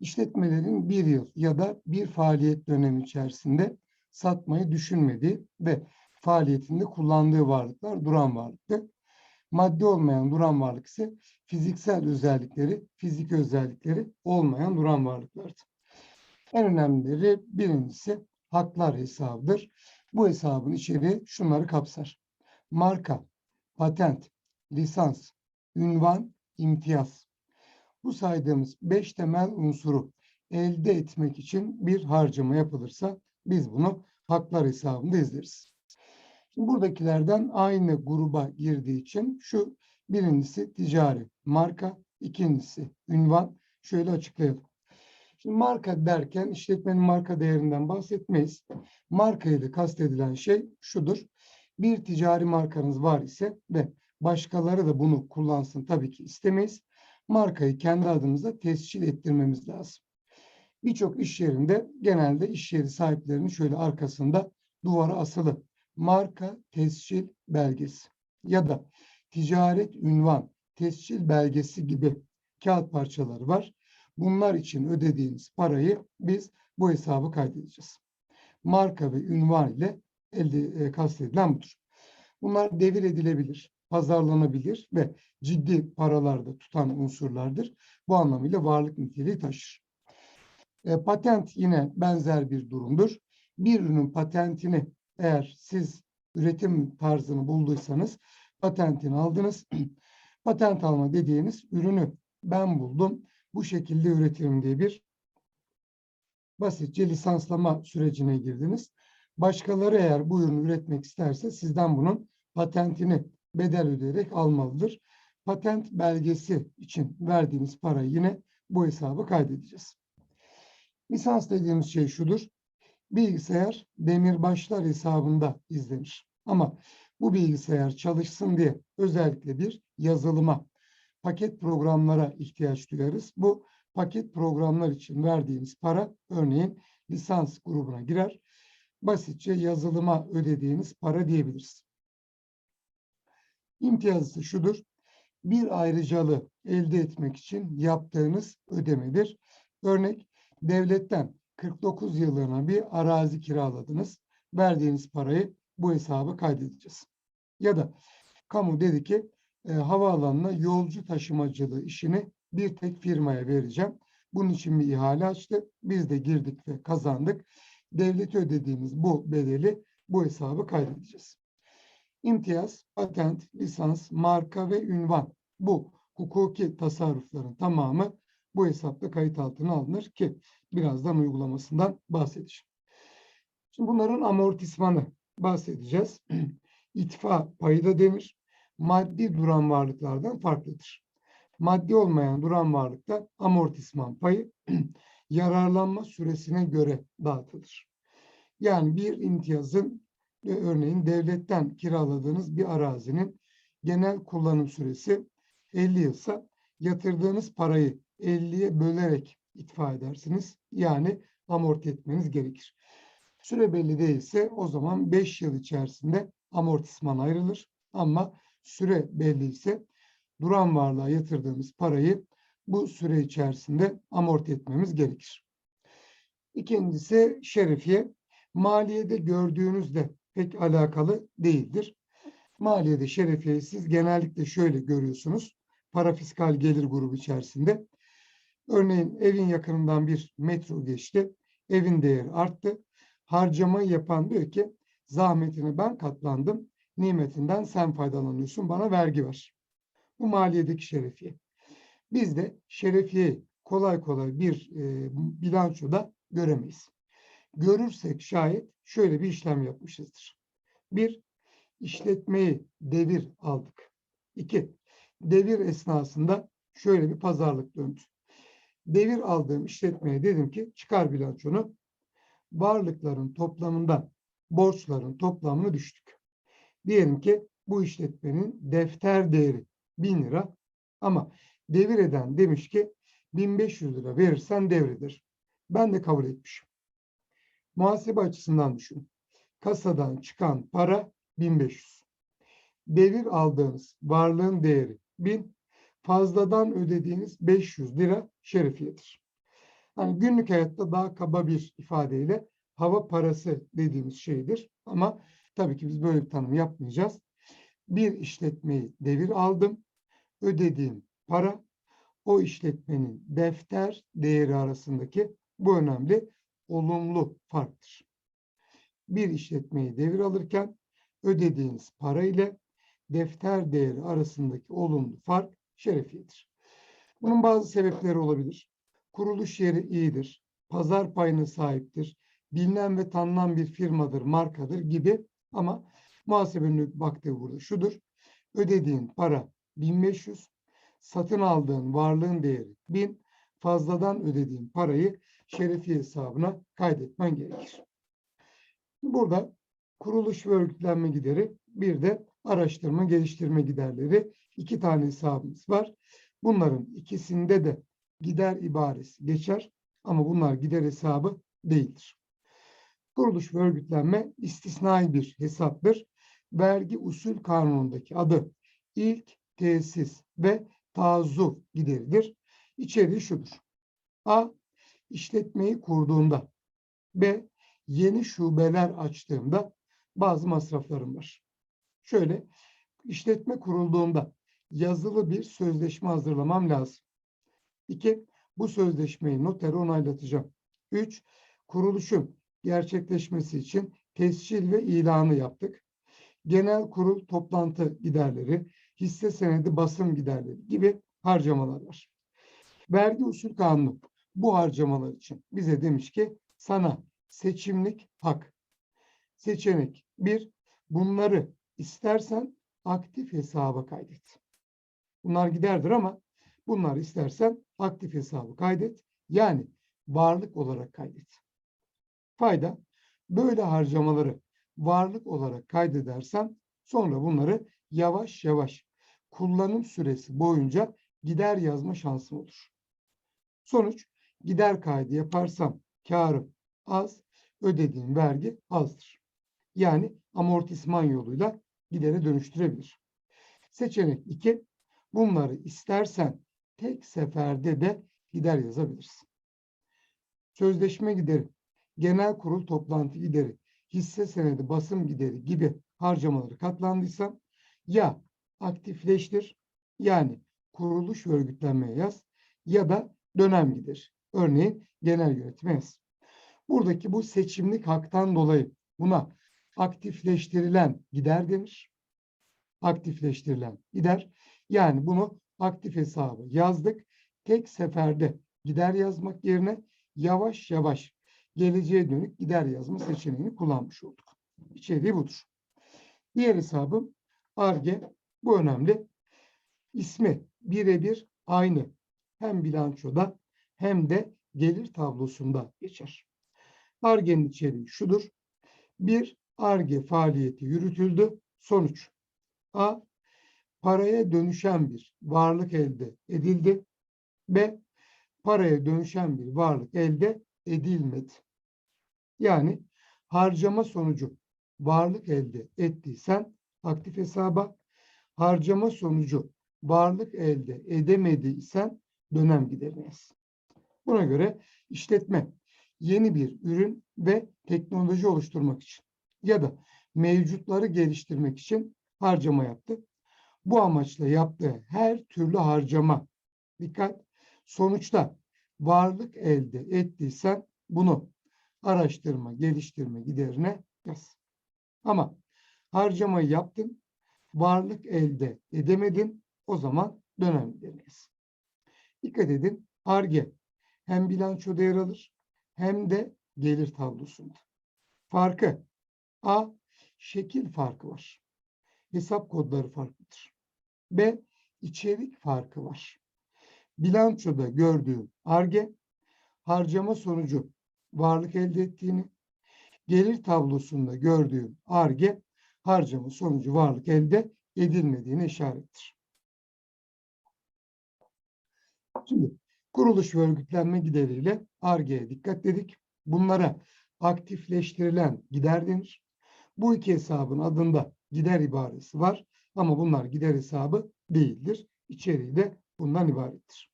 işletmelerin bir yıl ya da bir faaliyet dönemi içerisinde satmayı düşünmediği ve faaliyetinde kullandığı varlıklar duran varlıktı. Maddi olmayan duran varlık ise fiziksel özellikleri, fizik özellikleri olmayan duran varlıklardı. En önemlileri birincisi haklar hesabıdır. Bu hesabın içeriği şunları kapsar. Marka, patent, lisans, ünvan, imtiyaz. Bu saydığımız beş temel unsuru elde etmek için bir harcama yapılırsa biz bunu haklar hesabında izleriz. Şimdi buradakilerden aynı gruba girdiği için şu birincisi ticari marka, ikincisi ünvan. Şöyle açıklayalım. Şimdi marka derken işletmenin marka değerinden bahsetmeyiz. Marka ile kastedilen şey şudur. Bir ticari markanız var ise ve başkaları da bunu kullansın tabii ki istemeyiz. Markayı kendi adımıza tescil ettirmemiz lazım. Birçok iş yerinde genelde iş yeri sahiplerinin şöyle arkasında duvara asılı marka tescil belgesi ya da ticaret ünvan tescil belgesi gibi kağıt parçaları var. Bunlar için ödediğiniz parayı biz bu hesabı kaydedeceğiz. Marka ve ünvan ile elde e, kastedilen budur. Bunlar devir edilebilir, pazarlanabilir ve ciddi paralarda tutan unsurlardır. Bu anlamıyla varlık niteliği taşır. E, patent yine benzer bir durumdur. Bir ürünün patentini eğer siz üretim tarzını bulduysanız patentini aldınız. Patent alma dediğiniz ürünü ben buldum, bu şekilde üretirim diye bir basitçe lisanslama sürecine girdiniz. Başkaları eğer bu ürünü üretmek isterse sizden bunun patentini bedel ödeyerek almalıdır. Patent belgesi için verdiğiniz parayı yine bu hesabı kaydedeceğiz. Lisans dediğimiz şey şudur. Bilgisayar demirbaşlar hesabında izlenir. Ama bu bilgisayar çalışsın diye özellikle bir yazılıma, paket programlara ihtiyaç duyarız. Bu paket programlar için verdiğimiz para örneğin lisans grubuna girer. Basitçe yazılıma ödediğiniz para diyebiliriz. İmtiyazı şudur. Bir ayrıcalığı elde etmek için yaptığınız ödemedir. Örnek devletten 49 yıllığına bir arazi kiraladınız. Verdiğiniz parayı bu hesaba kaydedeceğiz. Ya da kamu dedi ki e, havaalanına yolcu taşımacılığı işini bir tek firmaya vereceğim. Bunun için bir ihale açtı. Biz de girdik ve kazandık. Devlete ödediğimiz bu bedeli bu hesabı kaydedeceğiz. İmtiyaz, patent, lisans, marka ve ünvan. Bu hukuki tasarrufların tamamı bu hesapta kayıt altına alınır ki birazdan uygulamasından bahsedeceğim. Şimdi bunların amortismanı bahsedeceğiz. İtfa payı da denir. Maddi duran varlıklardan farklıdır. Maddi olmayan duran varlıkta amortisman payı yararlanma süresine göre dağıtılır. Yani bir imtiyazın örneğin devletten kiraladığınız bir arazinin genel kullanım süresi 50 yılsa yatırdığınız parayı 50'ye bölerek itfa edersiniz. Yani amorti etmeniz gerekir. Süre belli değilse o zaman 5 yıl içerisinde amortisman ayrılır. Ama süre belli ise duran varlığa yatırdığımız parayı bu süre içerisinde amorti etmemiz gerekir. İkincisi şerefiye. Maliyede gördüğünüzde pek alakalı değildir. Maliyede şerefiyeyi siz genellikle şöyle görüyorsunuz. Para fiskal gelir grubu içerisinde. Örneğin evin yakınından bir metro geçti. Evin değeri arttı. Harcamayı yapan diyor ki zahmetini ben katlandım. Nimetinden sen faydalanıyorsun. Bana vergi ver. Bu maliyedeki şerefiye. Biz de şerefiyeyi kolay kolay bir e, bilançoda göremeyiz. Görürsek şayet şöyle bir işlem yapmışızdır. Bir, işletmeyi devir aldık. İki, devir esnasında şöyle bir pazarlık döndü. Devir aldığım işletmeye dedim ki çıkar bilançonu. Varlıkların toplamından borçların toplamını düştük. Diyelim ki bu işletmenin defter değeri 1000 lira ama devir eden demiş ki 1500 lira verirsen devredir. Ben de kabul etmişim. Muhasebe açısından düşün. Kasadan çıkan para 1500. Devir aldığınız varlığın değeri 1000. Fazladan ödediğiniz 500 lira şerifiyedir. Hani günlük hayatta daha kaba bir ifadeyle hava parası dediğimiz şeydir. Ama tabii ki biz böyle bir tanım yapmayacağız. Bir işletmeyi devir aldım. Ödediğim para o işletmenin defter değeri arasındaki bu önemli olumlu farktır. Bir işletmeyi devir alırken ödediğiniz para ile defter değeri arasındaki olumlu fark şerefiyedir. Bunun bazı sebepleri olabilir. Kuruluş yeri iyidir, pazar payına sahiptir, bilinen ve tanınan bir firmadır, markadır gibi ama muhasebenin baktığı burada şudur. Ödediğin para 1500, satın aldığın varlığın değeri 1000, fazladan ödediğin parayı şerefiye hesabına kaydetmen gerekir. Burada kuruluş ve örgütlenme gideri bir de araştırma geliştirme giderleri iki tane hesabımız var. Bunların ikisinde de gider ibaresi geçer ama bunlar gider hesabı değildir. Kuruluş ve örgütlenme istisnai bir hesaptır. Vergi usul kanunundaki adı ilk tesis ve taazzuh gideridir. İçeriği şudur. A. işletmeyi kurduğunda. B. Yeni şubeler açtığımda bazı masraflarım var. Şöyle işletme kurulduğunda yazılı bir sözleşme hazırlamam lazım. İki, bu sözleşmeyi notere onaylatacağım. Üç, kuruluşun gerçekleşmesi için tescil ve ilanı yaptık. Genel kurul toplantı giderleri, hisse senedi basım giderleri gibi harcamalar var. Vergi usul kanunu bu harcamalar için bize demiş ki sana seçimlik hak. Seçenek bir, bunları istersen aktif hesaba kaydet. Bunlar giderdir ama bunlar istersen aktif hesabı kaydet. Yani varlık olarak kaydet. Fayda böyle harcamaları varlık olarak kaydedersen sonra bunları yavaş yavaş kullanım süresi boyunca gider yazma şansım olur. Sonuç gider kaydı yaparsam karım az, ödediğim vergi azdır. Yani amortisman yoluyla gidere dönüştürebilir. Seçenek 2. Bunları istersen tek seferde de gider yazabilirsin. Sözleşme gideri, genel kurul toplantı gideri, hisse senedi basım gideri gibi harcamaları katlandıysa ya aktifleştir yani kuruluş örgütlenmeye yaz ya da dönem gider. Örneğin genel yönetime yaz. Buradaki bu seçimlik haktan dolayı buna aktifleştirilen gider denir. Aktifleştirilen gider. Yani bunu aktif hesabı yazdık. Tek seferde gider yazmak yerine yavaş yavaş geleceğe dönük gider yazma seçeneğini kullanmış olduk. İçeriği budur. Diğer hesabım ARGE. Bu önemli. İsmi birebir aynı. Hem bilançoda hem de gelir tablosunda geçer. ARGE'nin içeriği şudur. Bir, ARGE faaliyeti yürütüldü. Sonuç. A. Paraya dönüşen bir varlık elde edildi. B. Paraya dönüşen bir varlık elde edilmedi. Yani harcama sonucu varlık elde ettiysen aktif hesaba, harcama sonucu varlık elde edemediysen dönem giderine yaz. Buna göre işletme yeni bir ürün ve teknoloji oluşturmak için ya da mevcutları geliştirmek için harcama yaptı. Bu amaçla yaptığı her türlü harcama dikkat sonuçta varlık elde ettiysen bunu araştırma, geliştirme giderine yaz. Ama harcamayı yaptın, varlık elde edemedin, o zaman dönem giderine. Dikkat edin, ARGE hem bilançoda yer alır hem de gelir tablosunda. Farkı A. Şekil farkı var. Hesap kodları farklıdır. B. içerik farkı var. Bilançoda gördüğüm arge harcama sonucu varlık elde ettiğini, gelir tablosunda gördüğüm arge harcama sonucu varlık elde edilmediğini işarettir. Şimdi kuruluş ve örgütlenme gideriyle argeye dikkat dedik. Bunlara aktifleştirilen gider denir. Bu iki hesabın adında gider ibaresi var ama bunlar gider hesabı değildir. İçeriği de bundan ibarettir.